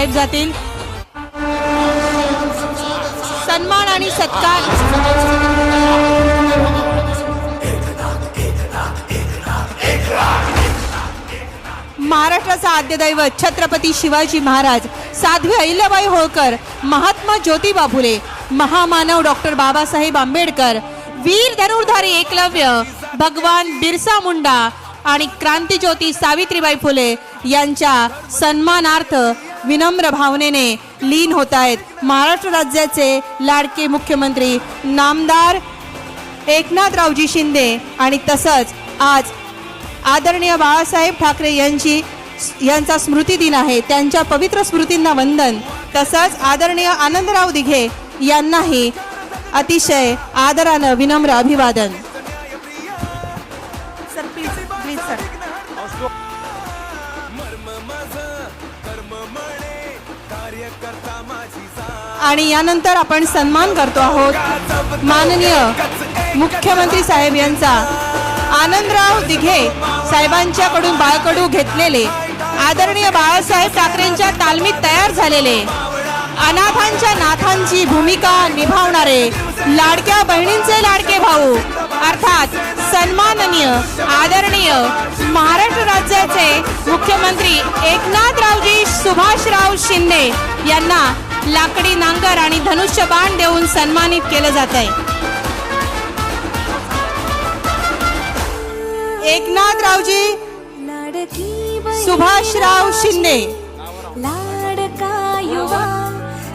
साहेब जातील. सन्मान आणि सत्कार. महाराष्ट्राचा आद्यदैवत छत्रपती शिवाजी महाराज साध्वी अहिल्याबाई होळकर महात्मा ज्योतिबा फुले महामानव डॉक्टर बाबासाहेब आंबेडकर वीर धनुर्धारी एकलव्य भगवान बिरसा मुंडा आणि क्रांतीज्योती सावित्रीबाई फुले यांच्या सन्मानार्थ विनम्र भावनेने लीन होत आहेत महाराष्ट्र राज्याचे लाडके मुख्यमंत्री नामदार एकनाथरावजी शिंदे आणि तसंच आज आदरणीय बाळासाहेब ठाकरे यांची यांचा स्मृती दिन आहे. त्यांच्या पवित्र स्मृतींना वंदन. तसंच आदरणीय आनंदराव दिघे यांनाही अतिशय आदरानं विनम्र अभिवादन. आणि यानंतर आपण सन्मान करतो आहोत माननीय मुख्यमंत्री साहेब यांचा. आनंदराव दिघे साहेबांच्याकडून बाळकडू घेतलेले आदरणीय बाळासाहेब ठाकरेंच्या तालमीत तयार झालेले अनाथांच्या नाथांची भूमिका निभावणारे लाडक्या बहिणींचे लाडके भाऊ अर्थात सन्माननीय आदरणीय महाराष्ट्र राज्याचे मुख्यमंत्री एकनाथरावजी सुभाषराव शिंदे यांना लाकडी नांगर आणि धनुष्य बाण देऊन सन्मानित केलं जात आहे. एकनाथरावजी लाडकी बहीण सुभाषराव शिंदे. लाडका युवा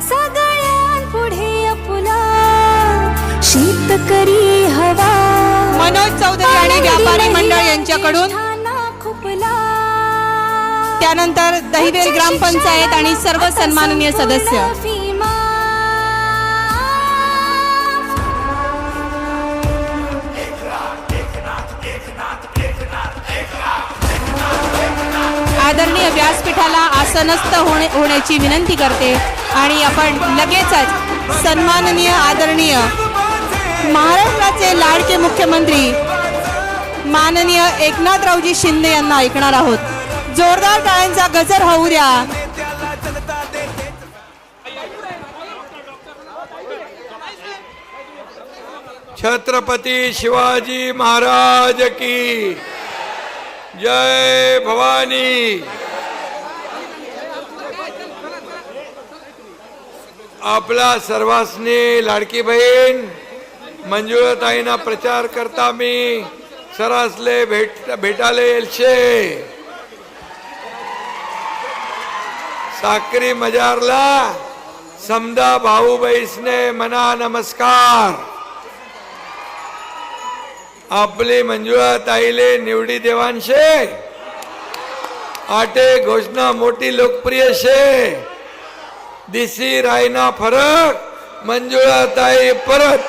सगळ्यांपुढे अपुला. शेतकरी हवा. मनोज चौधरी आणि व्यापारी मंडळ यांच्याकडून त्यानंतर दहिवेल ग्रामपंचायत आणि सर्व सन्माननीय सदस्य. आदरणीय व्यासपीठाला आसनस्थ होणे होण्याची विनंती करते आणि आपण लगेचच सन्माननीय आदरणीय महाराष्ट्राचे लाडके मुख्यमंत्री माननीय एकनाथरावजी शिंदे यांना ऐकणार आहोत. जोरदार टाळ्यांचा गजर होऊ द्या. छत्रपती शिवाजी महाराज की जय भवानी. आपला सर्वांसनी लाडकी बहीण मंजुळताईना प्रचार करता मी सरासले भेट भेटाले येलशे. साक्री मजारला समदा भाऊ बैसने मना नमस्कार. आपली मंजुळा ताईले निवडी देवांशे. आटे घोषणा मोठी लोकप्रिय शे. दिसी रायना फरक मंजुळा ताई परत.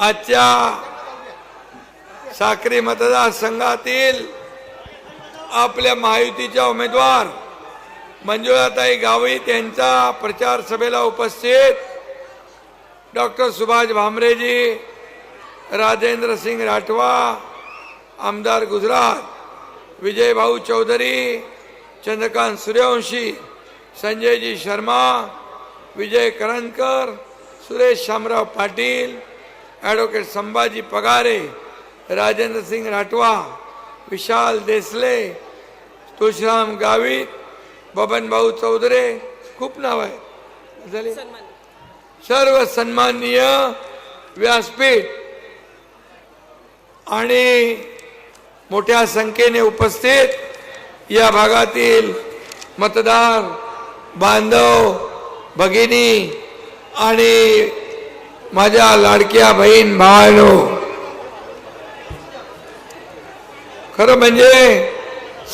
आजच्या साक्री मतदारसंघातील आपल्या महायुतीच्या उमेदवार मंजुळाताई गावित यांचा प्रचार सभेला उपस्थित. डॉक्टर सुभाष भामरेजी राजेंद्र सिंग राठवा आमदार गुजरात विजयभाऊ चौधरी चंद्रकांत सूर्यवंशी संजयजी शर्मा विजय करंदकर सुरेश शामराव पाटील ॲडव्होकेट संभाजी पगारे राजेंद्र सिंग राठवा विशाल देसले तुळशीराम गावित बबन भाऊ चौधरे खूप नाव आहे झाले? सर्व सन्माननीय व्यासपीठ आणि मोठ्या संख्येने उपस्थित या भागातील मतदार बांधव भगिनी आणि माझ्या लाडक्या बहीण भावानो खरं म्हणजे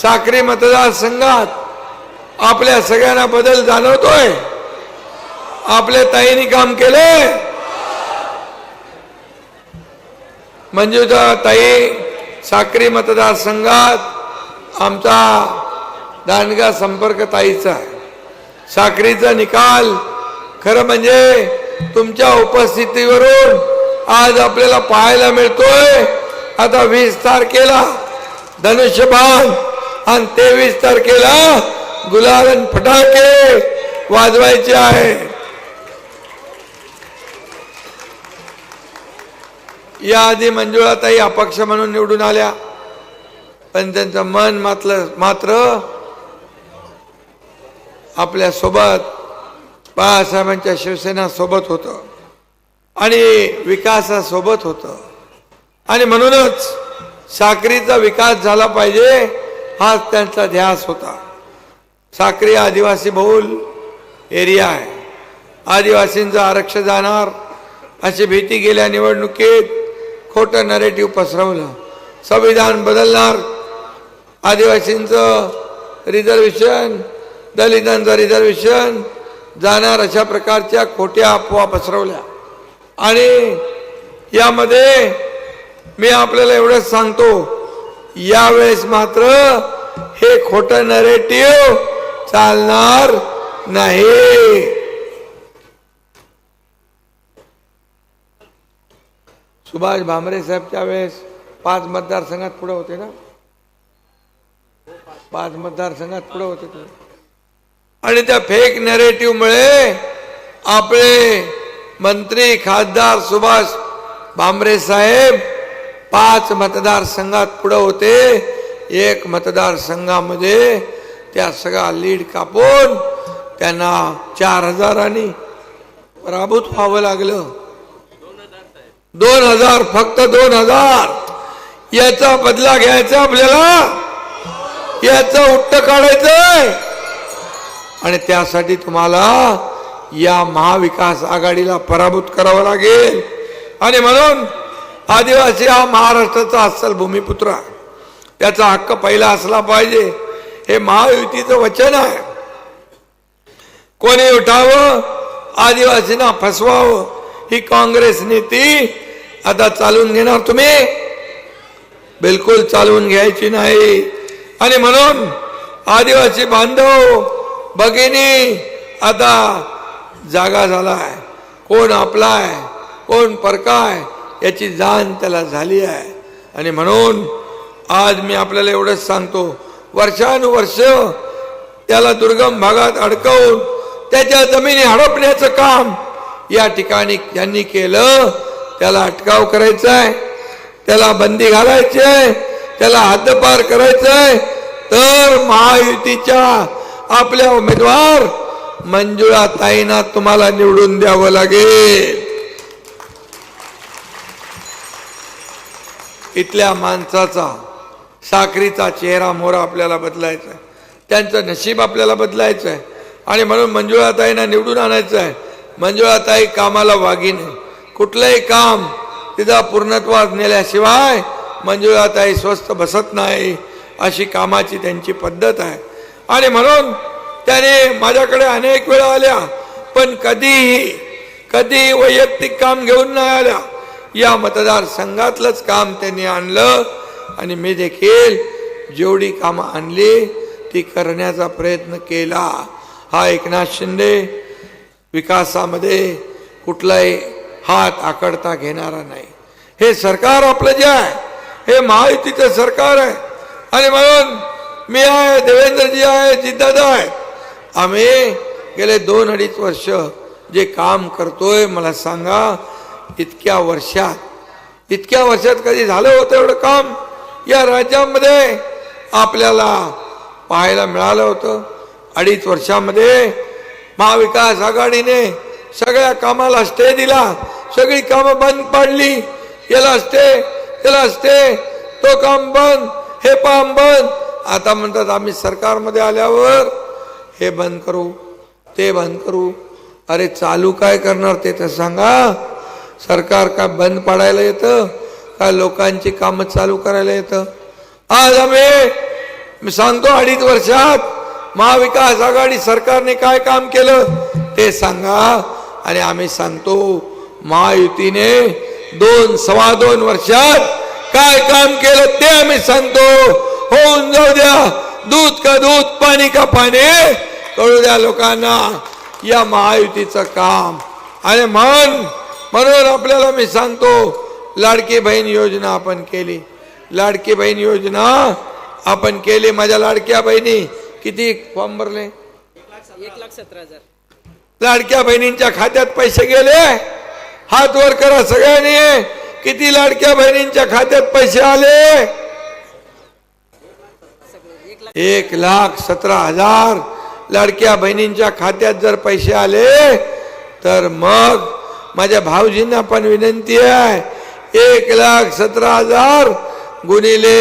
साक्री मतदारसंघात आपल्या सगळ्यांना बदल जाणवतोय. आपल्या ताईने काम केले. मंजूचा ताई साक्री मतदारसंघात आमचा दांडगा संपर्क ताईचा आहे. साखरीचा निकाल खरं म्हणजे तुमच्या उपस्थितीवरून आज आपल्याला पाहायला मिळतोय. आता वीस तारखेला धनुष्यबाण. आणि तेवीस तारखेला गुलाल आणि फटाके वाजवायचे आहे. याआधी मंजुळाताई अपक्ष म्हणून निवडून आल्या. पण त्यांचं मन मात्र मात्र आपल्यासोबत बाळासाहेबांच्या शिवसेना सोबत होतं. आणि विकासासोबत होतं. आणि म्हणूनच साक्रीचा विकास झाला पाहिजे हाच त्यांचा ध्यास होता. साक्री आदिवासी बहुल एरिया आहे. आदिवासींचं आरक्षण जाणार अशी भीती गेल्या निवडणुकीत खोटं नरेटिव्ह पसरवलं. संविधान बदलणार आदिवासींचं रिझर्वेशन दलितांचं रिझर्वेशन जाणार अशा प्रकारच्या खोट्या अफवा पसरवल्या. आणि यामध्ये मी आपल्याला एवढंच सांगतो यावेळेस मात्र हे खोटं नरेटिव्ह चालणार नाही. सुभाष भामरे साहेबच्या वेळेस पाच मतदारसंघात पुढे होते ना? पाच मतदारसंघात पुढे होते ते. आणि त्या फेक नरेटिव्हमुळे आपले मंत्री खासदार सुभाष भामरे साहेब पाच मतदारसंघात पुढं होते. एक मतदारसंघामध्ये त्या सगळा लीड कापून त्यांना चार हजारांनी पराभूत व्हावं लागलं. दोन हजार फक्त दोन हजार. याचा बदला घ्यायचा आपल्याला. याचं उट्ट काढायचंय. आणि त्यासाठी तुम्हाला या महाविकास आघाडीला पराभूत करावं लागेल. आणि म्हणून आदिवासी हा महाराष्ट्राचा अस्सल भूमिपुत्र आहे. त्याचा हक्क पहिला असला पाहिजे. हे महायुतीचं वचन आहे. कोणी उठावं आदिवासींना फसवावं ही काँग्रेस नीती आता चालून घेणार तुम्ही? बिलकुल चालवून घ्यायची नाही. आणि म्हणून आदिवासी बांधव भगिनी आता जागा झालाय. कोण आपलाय? कोण परकाय? याची जाण त्याला झाली आहे. आणि म्हणून आज मी आपल्याला एवढंच सांगतो वर्षानुवर्ष त्याला दुर्गम भागात अडकवून त्याच्या जमिनी हडपण्याचं काम या ठिकाणी यांनी केलं. त्याला अटकाव करायचा आहे त्याला बंदी घालायची आहे त्याला हद्दपार करायचंय. तर महायुतीच्या आपल्या उमेदवार मंजुळा ताईंना तुम्हाला निवडून द्यावं लागेल. इथल्या माणसाचा साखरीचा चेहरा मोरा आपल्याला बदलायचा आहे. त्यांचं नशीब आपल्याला बदलायचं आहे. आणि म्हणून मंजुळाताईंना निवडून आणायचं आहे मंजुळाताई कामाला वागी नाही कुठलंही काम तिचा पूर्णत्वास नेल्याशिवाय मंजुळाताई स्वस्त बसत नाही अशी कामाची त्यांची पद्धत आहे. आणि म्हणून त्याने माझ्याकडे अनेक वेळा आल्या पण कधीही कधी वैयक्तिक काम घेऊन नाही आल्या. या मतदारसंघातलंच काम त्यांनी आणलं. आणि मी देखील जेवढी कामं आणली ती करण्याचा प्रयत्न केला. हा एकनाथ शिंदे विकासामध्ये कुठलाही हात आकडता घेणारा नाही. हे सरकार आपलं जे आहे हे महायुतीचं सरकार आहे. आणि म्हणून मी आहे देवेंद्रजी आहे जिद्दादा आहे. आम्ही गेले दोन अडीच वर्ष जे काम करतोय मला सांगा इतक्या वर्षात इतक्या वर्षात कधी झालं होतं एवढं काम? या राज्यामध्ये आपल्याला पाहायला मिळालं होतं. अडीच वर्षामध्ये महाविकास आघाडीने सगळ्या कामाला स्टे दिला. सगळी कामं बंद पाडली. याला स्टे याला स्टे तो काम बंद हे काम बंद. आता म्हणतात आम्ही सरकारमध्ये आल्यावर हे बंद करू ते बंद करू. अरे चालू काय करणार ते तर सांगा. सरकार काय बंद पाडायला येतं? काय लोकांची कामं चालू करायला येतं? आज आम्ही मी सांगतो अडीच वर्षात महाविकास आघाडी सरकारने काय काम केलं ते सांगा. आणि आम्ही सांगतो महायुतीने दोन सव्वा दोन वर्षात काय काम केलं ते आम्ही सांगतो. होऊन जाऊ द्या. दूध का दूध पाणी का पाणी कळू द्या लोकांना. या महायुतीचं काम. आणि म्हण म्हणून आपल्याला मी सांगतो लाडकी बहीण योजना आपण केली. लाडकी बहीण योजना आपण केली. माझ्या लाडक्या बहिणी किती फॉर्म भरले? लाडक्या बहिणींच्या खात्यात पैसे गेले. हात वर करा सगळ्यांनी. किती लाडक्या बहिणींच्या खात्यात पैसे आले? एक लाख सतरा हजार लाडक्या बहिणींच्या खात्यात जर पैसे आले तर मग माझ्या भाऊजींना पण विनंती आहे. एक लाख सतरा हजार गुणिले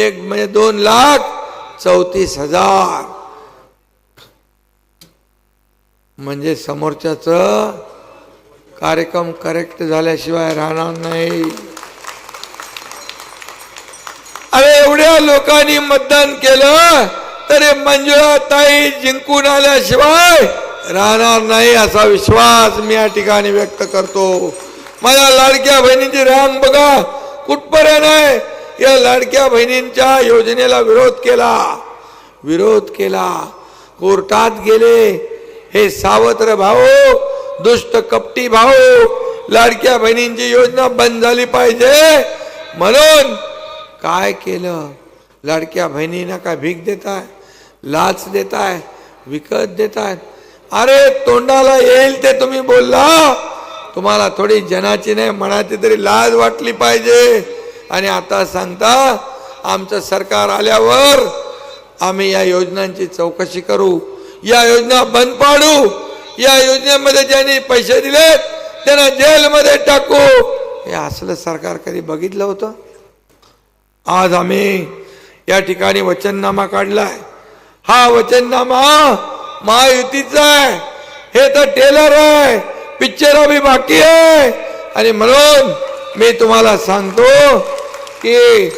एक म्हणजे दोन लाख चौतीस हजार. म्हणजे समोरच्याच कार्यक्रम करेक्ट झाल्याशिवाय राहणार नाही. अरे एवढ्या लोकांनी मतदान केलं तरी मंजुळा ताई जिंकून आल्याशिवाय राहणार नाही असा विश्वास मी या ठिकाणी व्यक्त करतो. माझ्या लाडक्या बहिणींची रांग बघा कुठपर्यंत आहे? या लाडक्या बहिणींच्या योजनेला विरोध केला. विरोध केला. कोर्टात गेले. हे सावत्र भाऊ दुष्ट कपटी भाऊ लाडक्या बहिणींची योजना बंद झाली पाहिजे. म्हणून काय केलं? लाडक्या बहिणींना काय भीक देताय लाच देताय विकत देतायत अरे तोंडाला येईल ते तुम्ही बोलला. तुम्हाला थोडी जनाची नाही मनाची तरी लाज वाटली पाहिजे. आणि आता सांगता आमचं सरकार आल्यावर आम्ही या योजनांची चौकशी करू. या योजना बंद पाडू. या योजनेमध्ये ज्यांनी पैसे दिलेत त्यांना जेलमध्ये टाकू. हे असलं सरकार कधी बघितलं होतं? आज आम्ही या ठिकाणी वचननामा काढलाय. हा वचननामा महायुतीचा आहे. हे तर टेलर आहे. पिक्चर अभी बाकी आहे. आणि म्हणून मी तुम्हाला सांगतो की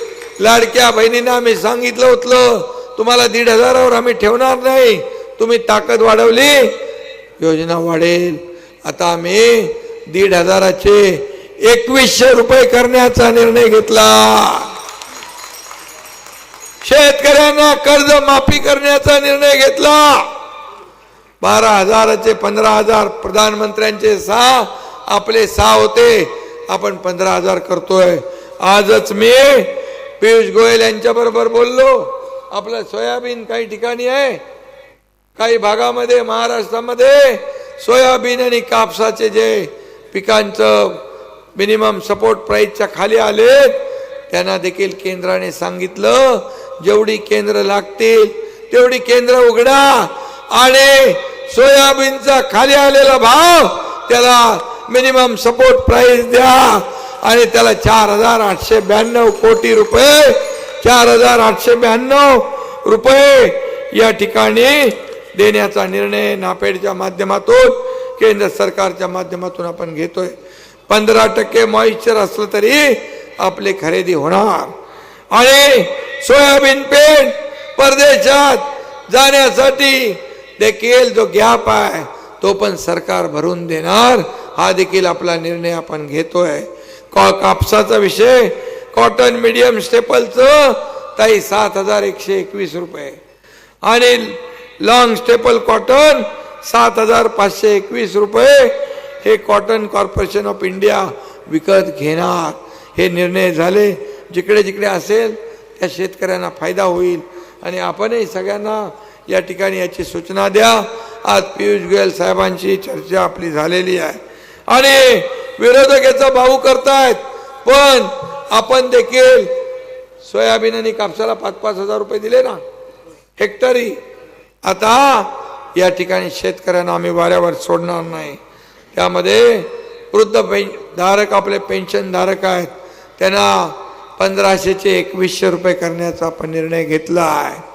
लाडक्या बहिणींना आम्ही सांगितलं होतं तुम्हाला दीड हजारावर आम्ही ठेवणार नाही. तुम्ही ताकद वाढवली योजना वाढेल. आता आम्ही दीड हजाराचे एकवीसशे रुपये करण्याचा निर्णय घेतला. शेतकऱ्यांना कर्ज माफी करण्याचा निर्णय घेतला. बारा हजाराचे पंधरा हजार प्रधानमंत्र्यांचे सहा आपले सहा होते. आपण पंधरा हजार करतोय. आजच मी पियुष गोयल यांच्या बरोबर बोललो. आपलं सोयाबीन काही ठिकाणी आहे? काही भागामध्ये महाराष्ट्रामध्ये? सोयाबीन आणि कापसाचे जे पिकांचं मिनिमम सपोर्ट प्राईसच्या खाली आलेत त्यांना देखील केंद्राने सांगितलं. जेवढी केंद्र लागतील तेवढी केंद्र उघडा. आणि सोयाबीनचा खाली आलेला भाव त्याला मिनिमम सपोर्ट प्राइस द्या. आणि त्याला चार हजार आठशे ब्याण्णव कोटी रुपये चार हजार आठशे ब्याण्णव रुपये या ठिकाणी देण्याचा निर्णय नापेडच्या माध्यमातून केंद्र सरकारच्या माध्यमातून आपण घेतोय. पंधरा टक्के मॉइश्चर असलं तरी आपली खरेदी होणार. आणि सोयाबीन पेंट परदेशात जाण्यासाठी देखील जो गॅप आहे तो पण सरकार भरून देणार. हा देखील आपला निर्णय आपण घेतोय. कॉ कापसाचा विषय कॉटन मीडियम स्टेपलचं ताई सात हजार एकशे एकवीस रुपये. आणि लॉंग स्टेपल कॉटन सात हजार पाचशे एकवीस रुपये. हे कॉटन कॉर्पोरेशन ऑफ इंडिया विकत घेणार. हे निर्णय झाले. जिकडे जिकडे असेल त्या शेतकऱ्यांना फायदा होईल. आणि आपणही सगळ्यांना या ठिकाणी याची सूचना द्या. आज पियुष गोयल साहेबांची चर्चा आपली झालेली आहे. आणि विरोधक याचा भाऊ करतायत पण आपण देखील सोयाबीन आणि कापसाला पाच पाच हजार रुपये दिले ना? हेक्टरी. आता या ठिकाणी शेतकऱ्यांना आम्ही वाऱ्यावर सोडणार नाही. त्यामध्ये वृद्ध पेन धारक आपले पेन्शन धारक आहेत. त्यांना पंधराशेचे एकवीसशे रुपये करण्याचा आपण निर्णय घेतला आहे.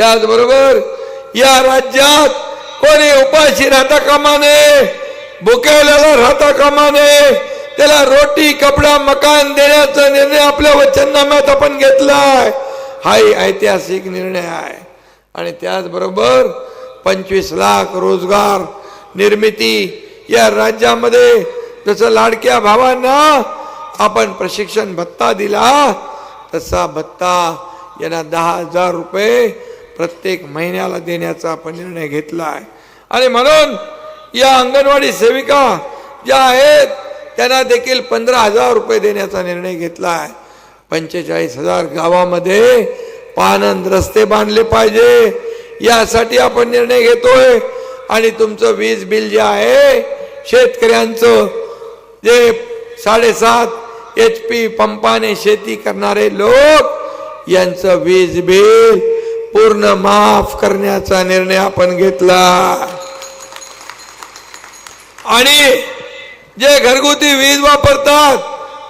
त्याचबरोबर या राज्यात कोणी उपाशी राहता कामा नये भुकेलेला राहता कामा नये त्याला रोटी कपडा मकान देण्याचा निर्णय आपल्या वचननाम्यात आपण घेतलाय. हा ऐतिहासिक निर्णय आहे. आणि त्याचबरोबर पंचवीस लाख रोजगार निर्मिती या राज्यामध्ये जसं लाडक्या भावांना आपण प्रशिक्षण भत्ता दिला तसा भत्ता यांना दहा हजार रुपये प्रत्येक महिन्याला देण्याचा आपण निर्णय घेतला आहे. आणि म्हणून या अंगणवाडी सेविका ज्या आहेत त्यांना देखील पंधरा हजार रुपये देण्याचा निर्णय घेतला आहे. पंचेचाळीस हजार गावामध्ये पानंद रस्ते बांधले पाहिजे यासाठी आपण निर्णय घेतोय. आणि तुमचं वीज बिल जे आहे शेतकऱ्यांचं जे साडेसात एच पी पंपाने शेती करणारे लोक यांचं वीज बिल पूर्ण माफ करण्याचा निर्णय आपण घेतला. आणि जे घरगुती वीज वापरतात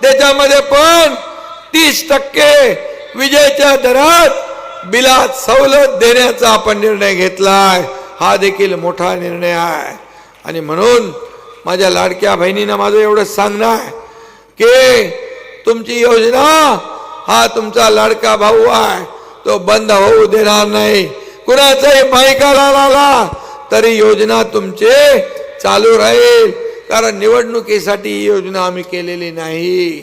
त्याच्यामध्ये पण तीस टक्के विजेच्या दरात बिलात सवलत देण्याचा आपण निर्णय घेतलाय. हा देखील मोठा निर्णय आहे. आणि म्हणून माझ्या लाडक्या बहिणीनं माझं एवढंच सांगणं आहे की तुमची योजना हा तुमचा लाडका भाऊ आहे. तो बंद होऊ देणार नाही. कुणाचाही मायकाला आला तरी योजना तुमचे चालू राहील. कारण निवडणुकीसाठी ही योजना आम्ही केलेली नाही.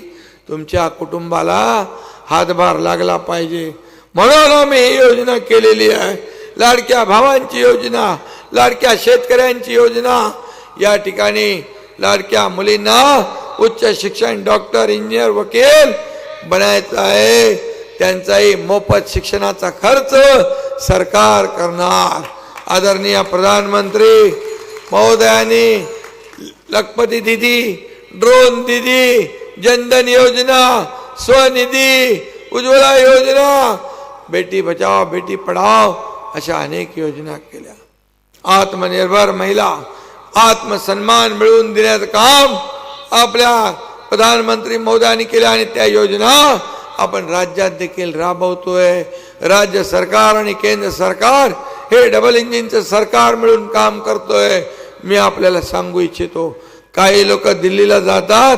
तुमच्या कुटुंबाला हातभार लागला पाहिजे. म्हणून आम्ही ही योजना केलेली आहे. लाडक्या भावांची योजना लाडक्या शेतकऱ्यांची योजना. या ठिकाणी लाडक्या मुलींना उच्च शिक्षण डॉक्टर इंजिनियर वकील बनायचं आहे. त्यांचाही मोफत शिक्षणाचा खर्च सरकार करणार. आदरणीय प्रधानमंत्री महोदयांनी लखपती दिदी ड्रोन दिदी जनधन योजना स्वनिधी उज्ज्वला योजना बेटी बचाव बेटी पढाव अशा अनेक योजना केल्या. आत्मनिर्भर महिला आत्मसन्मान मिळवून देण्याचं काम आपल्या प्रधानमंत्री मोदयांनी केल्या आणि त्या योजना आपण राज्यात देखील राबवतोय. राज्य सरकार आणि केंद्र सरकार हे डबल इंजिनचं सरकार मिळून काम करतोय. मी आपल्याला सांगू इच्छितो काही लोक दिल्लीला जातात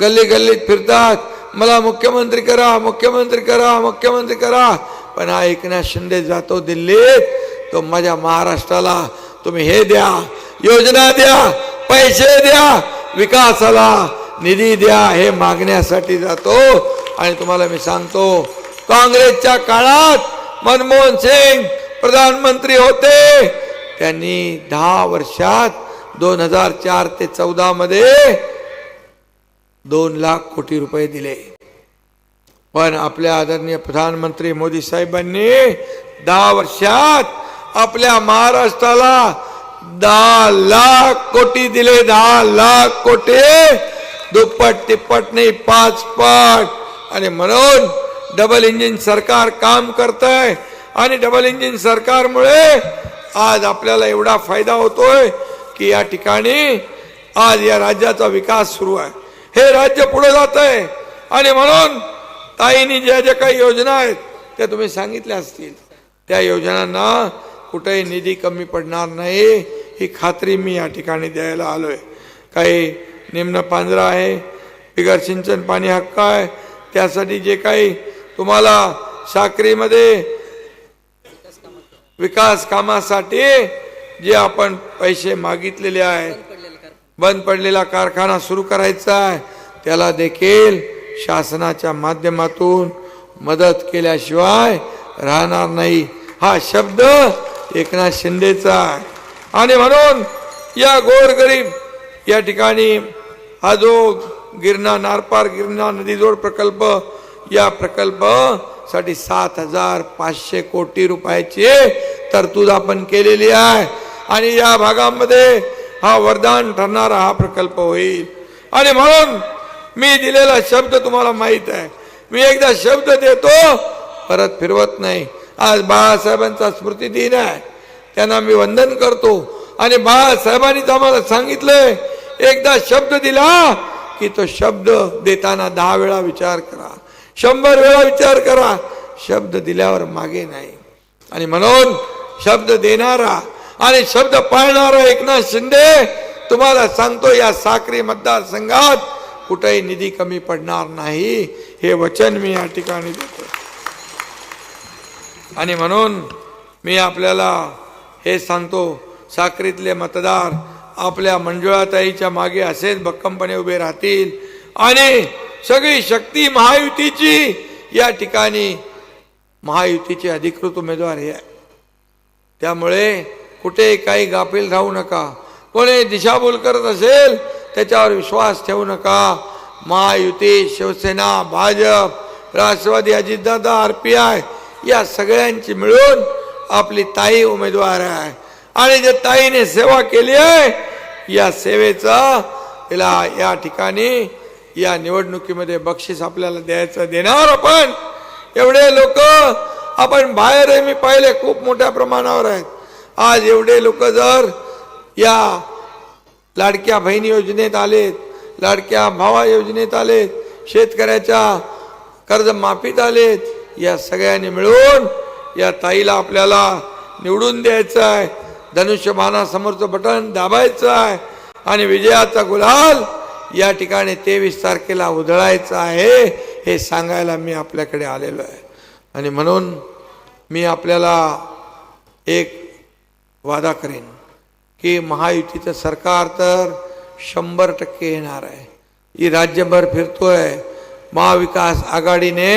गल्ली गल्लीत फिरतात. मला मुख्यमंत्री करा मुख्यमंत्री करा मुख्यमंत्री करा. पण हा एकनाथ शिंदे जातो दिल्लीत. तो माझ्या महाराष्ट्राला तुम्ही हे द्या योजना द्या पैसे द्या विकासाला निधी द्या हे मागण्यासाठी जातो. आणि तुम्हाला मी सांगतो काँग्रेसच्या काळात मनमोहन सिंग प्रधानमंत्री होते. त्यांनी दहा वर्षात दोन हजार चार ते चौदा मध्ये दोन लाख कोटी रुपये दिले. पण आपल्या आदरणीय प्रधानमंत्री मोदी साहेबांनी दहा वर्षात आपल्या महाराष्ट्राला दहा लाख कोटी दिले. दहा लाख कोटी दुप्पट तिप्पट नाही पाच पट आणि म्हणून डबल इंजिन सरकार काम करत आहे आणि डबल इंजिन सरकारमुळे आज आपल्याला एवढा फायदा होतोय की या ठिकाणी आज या राज्याचा विकास सुरू आहे. हे राज्य पुढे जात आहे आणि म्हणून ताईंनी ज्या ज्या काही योजना आहेत त्या तुम्ही सांगितल्या असतील. त्या योजनांना कुठेही निधी कमी पडणार नाही. ही खात्री मी या ठिकाणी द्यायला आलोय. काही निम्न पांजरा आहे. बिगर सिंचन पाणी हक्क आहे. त्यासाठी जे काही तुम्हाला साखरीमध्ये विकास कामासाठी जे आपण पैसे मागितलेले आहे बंद पडलेला कारखाना सुरू करायचा आहे. त्याला देखील शासनाच्या माध्यमातून मदत केल्याशिवाय राहणार नाही. हा शब्द एकनाथ शिंदेचा आहे. आणि म्हणून या गोरगरीब या ठिकाणी हा जो गिरणा नारपार गिरणा नदीजोड प्रकल्प या प्रकल्पसाठी सात हजार पाचशे कोटी रुपयाची तरतूद आपण केलेली आहे. आणि या भागामध्ये हा वरदान ठरणारा हा प्रकल्प होईल. आणि म्हणून मी दिलेला शब्द तुम्हाला माहीत आहे. मी एकदा शब्द देतो परत फिरवत नाही. आज बाळासाहेबांचा स्मृती दिन आहे. त्यांना मी वंदन करतो. आणि बाळासाहेबांनीच आम्हाला सांगितलंय एकदा शब्द दिला की तो शब्द देताना दहा वेळा विचार करा. शंभर वेळा विचार करा. शब्द दिल्यावर मागे नाही. आणि म्हणून शब्द देणारा आणि शब्द पाळणारा एकनाथ शिंदे तुम्हाला सांगतो या साक्री मतदारसंघात कुठेही निधी कमी पडणार नाही. हे वचन मी या ठिकाणी देतो. आणि म्हणून मी आपल्याला हे सांगतो साक्रीतले मतदार आपल्या मंजुळाताईच्या मागे असेच भक्कमपणे उभे राहतील. आणि सगळी शक्ती महायुतीची या ठिकाणी महायुतीचे अधिकृत उमेदवार हे आहे. त्यामुळे कुठे काही गाफील राहू नका. कोणी दिशाभूल करत असेल त्याच्यावर विश्वास ठेवू नका. Mahayuti Shiv Sena BJP Rashtravadi Ajitdada R P I या सगळ्यांची मिळून आपली ताई उमेदवार आहे. आणि जे ताईने सेवा केली आहे या सेवेचा तिला या ठिकाणी या निवडणुकीमध्ये बक्षीस आपल्याला द्यायचं देणार आपण. एवढे लोक आपण बाहेर मी पाहिले खूप मोठ्या प्रमाणावर आहेत. आज एवढे लोक जर या लाडक्या बहीण योजनेत आलेत लाडक्या भावा योजनेत आलेत शेतकऱ्याच्या कर्ज माफीत आलेत या सगळ्यांनी मिळून या ताईला आपल्याला निवडून द्यायचं आहे धनुष्यबाणासमोरचं बटन दाबायचं आहे आणि विजयाचा गुलाल या ठिकाणी तेवीस तारखेला उधळायचं आहे हे सांगायला मी आपल्याकडे आलेलो आहे. आणि म्हणून मी आपल्याला एक वादा करेन की महायुतीचं सरकार तर शंभर टक्के येणार आहे. ही राज्यभर फिरतोय. महाविकास आघाडीने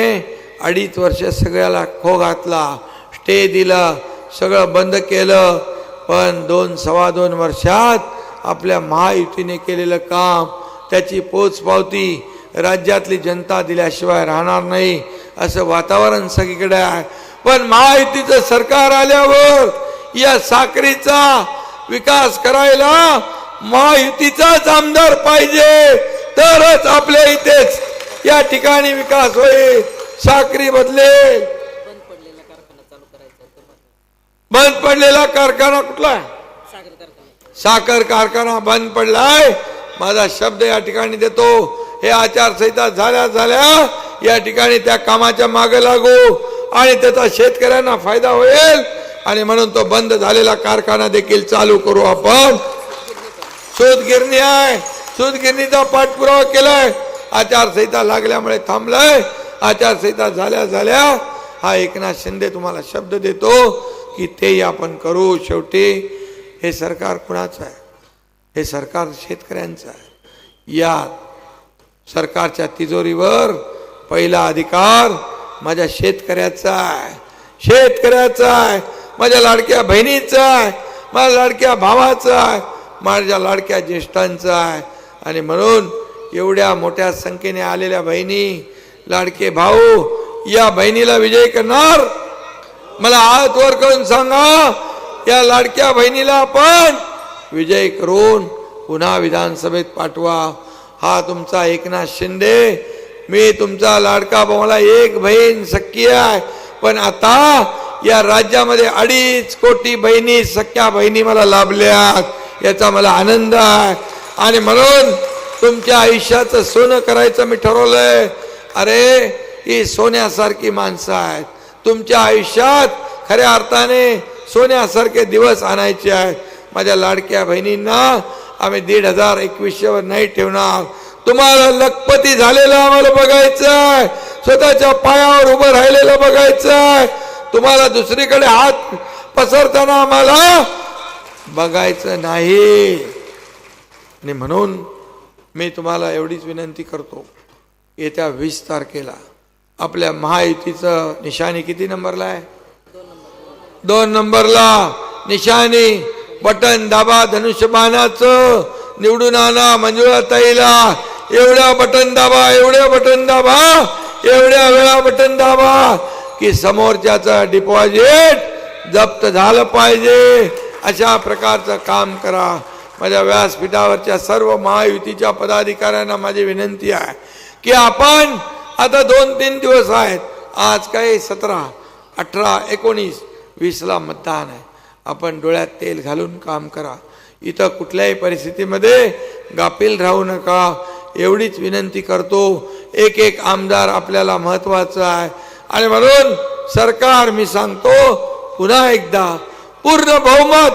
अडीच वर्ष सगळ्याला खो घातला स्टे दिलं सगळं बंद केलं पण दोन सव्वा दोन वर्षात आपल्या महायुतीने केलेलं काम त्याची पोचपावती राज्यातली जनता दिल्याशिवाय राहणार नाही असं वातावरण सगळीकडे आहे. पण महायुतीचं सरकार आल्यावर या साखरीचा विकास करायला महायुतीचाच आमदार पाहिजे. तरच आपल्या इथेच या ठिकाणी विकास होईल. साखरी बदलेल. बंद पडलेला कारखाना कुठला? साखर कारखाना. बंद पडलाय. माझा शब्द या ठिकाणी देतो. हे आचारसंहिता झाल्या झाल्या या ठिकाणी त्या कामाच्या मागे लागू आणि त्याचा शेतकऱ्यांना फायदा होईल. आणि म्हणून तो बंद झालेला कारखाना देखील चालू करू आपण. सूतगिरणी आहे. सूतगिरणीचा पाठपुरावा केलाय. आचारसंहिता लागल्यामुळे थांबलाय. आचारसंहिता झाल्या झाल्या. हा एकनाथ शिंदे तुम्हाला शब्द देतो. की तेही आपण करू. शेवटी हे सरकार कुणाचं आहे? हे सरकार शेतकऱ्यांचं आहे. या सरकारच्या तिजोरीवर पहिला अधिकार माझ्या शेतकऱ्याचा आहे. शेतकऱ्याचा आहे. माझ्या लाडक्या बहिणीचा आहे. माझ्या लाडक्या भावाचा आहे. माझ्या लाडक्या ज्येष्ठांचा आहे. आणि म्हणून एवढ्या मोठ्या संख्येने आलेल्या बहिणी लाडके भाऊ या बहिणीला विजय करणार मला हात वर करून सांगा या लाडक्या बहिणीला आपण विजय करून पुन्हा विधानसभेत पाठवा. हा तुमचा एकनाथ शिंदे मी तुमचा लाडका भाऊ मला एक बहीण सख्खी आहे. पण आता या राज्यामध्ये अडीच कोटी बहिणी सख्या बहिणी मला लाभल्यात. याचा मला आनंद आहे. आणि म्हणून तुमच्या आयुष्याचं सोनं करायचं मी ठरवलंय. अरे ही सोन्यासारखी माणसं आहेत. तुमच्या आयुष्यात खऱ्या अर्थाने सोन्यासारखे दिवस आणायचे आहेत. माझ्या लाडक्या बहिणींना आम्ही दीड हजार एकवीसशेवर नाही ठेवणार. तुम्हाला लखपती झालेलं आम्हाला बघायचं आहे. स्वतःच्या पायावर उभं राहिलेलं बघायचं आहे. तुम्हाला दुसरीकडे हात पसरताना आम्हाला बघायचं नाही. आणि म्हणून मी तुम्हाला एवढीच विनंती करतो. येत्या वीस तारखेला आपल्या महायुतीचं निशाणी किती नंबरला आहे? दोन नंबरला. निशाणी बटन दाबा धनुष्यबाणाचं. निवडून आणा मंजुळा ताईला. एवढ्या बटन दाबा एवढ्या बटन दाबा एवढ्या वेळा बटन दाबा की समोरच्याचं डिपॉझिट जप्त झालं पाहिजे. अशा प्रकारचं काम करा. माझ्या व्यासपीठावरच्या सर्व महायुतीच्या पदाधिकाऱ्यांना माझी विनंती आहे की आपण आता दोन तीन दिवस आहेत. आज काही सतरा अठरा एकोणीस वीसला मतदान आहे. आपण डोळ्यात तेल घालून काम करा. इथं कुठल्याही परिस्थितीमध्ये गाफील राहू नका. एवढीच विनंती करतो. एक एक आमदार आपल्याला महत्वाचं आहे. आणि म्हणून सरकार मी सांगतो पुन्हा एकदा पूर्ण बहुमत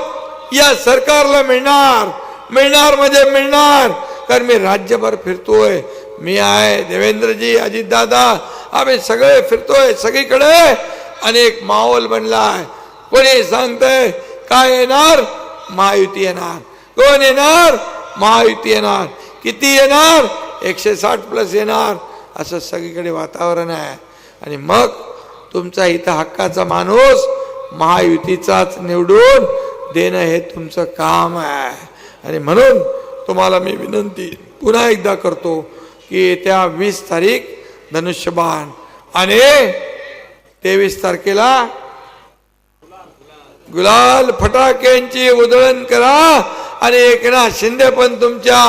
या सरकारला मिळणार. मिळणार म्हणजे मिळणार. कारण मी राज्यभर फिरतोय. मी आहे देवेंद्रजी अजितदादा. आम्ही सगळे फिरतोय सगळीकडे. अनेक माहोल बनला आहे. कोणी सांगतंय काय येणार? महायुती येणार. कोण येणार? महायुती येणार. किती येणार? एकशे साठ प्लस येणार. असं सगळीकडे वातावरण आहे. आणि मग तुमचा इथं हक्काचा माणूस महायुतीचाच निवडून देणं हे तुमचं काम आहे. आणि म्हणून तुम्हाला मी विनंती पुन्हा एकदा करतो की येत्या वीस तारीख धनुष्यबाण. आणि तेवीस तारखेला गुलाल फटाक्यांची उधळण करा आणि एकनाथ शिंदे पण तुमच्या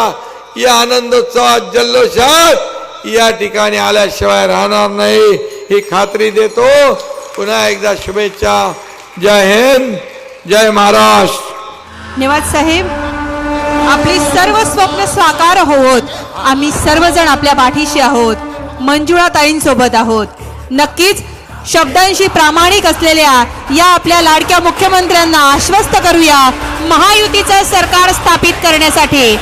या आनंदोत्सवात जल्लोषात या ठिकाणी आल्याशिवाय राहणार नाही ही खात्री देतो. पुन्हा एकदा शुभेच्छा. जय हिंद जय महाराष्ट्र. निवाज साहेब आपली सर्व स्वप्न साकार होत आम्ही सर्वजण आपल्या पाठीशी आहोत. मंजुळा ताईंसोबत आहोत. नक्कीच शब्दांशी प्रामाणिक असलेल्या या आपल्या लाडक्या मुख्यमंत्र्यांना आश्वस्त करूया. महायुतीचं सरकार स्थापित करण्यासाठी.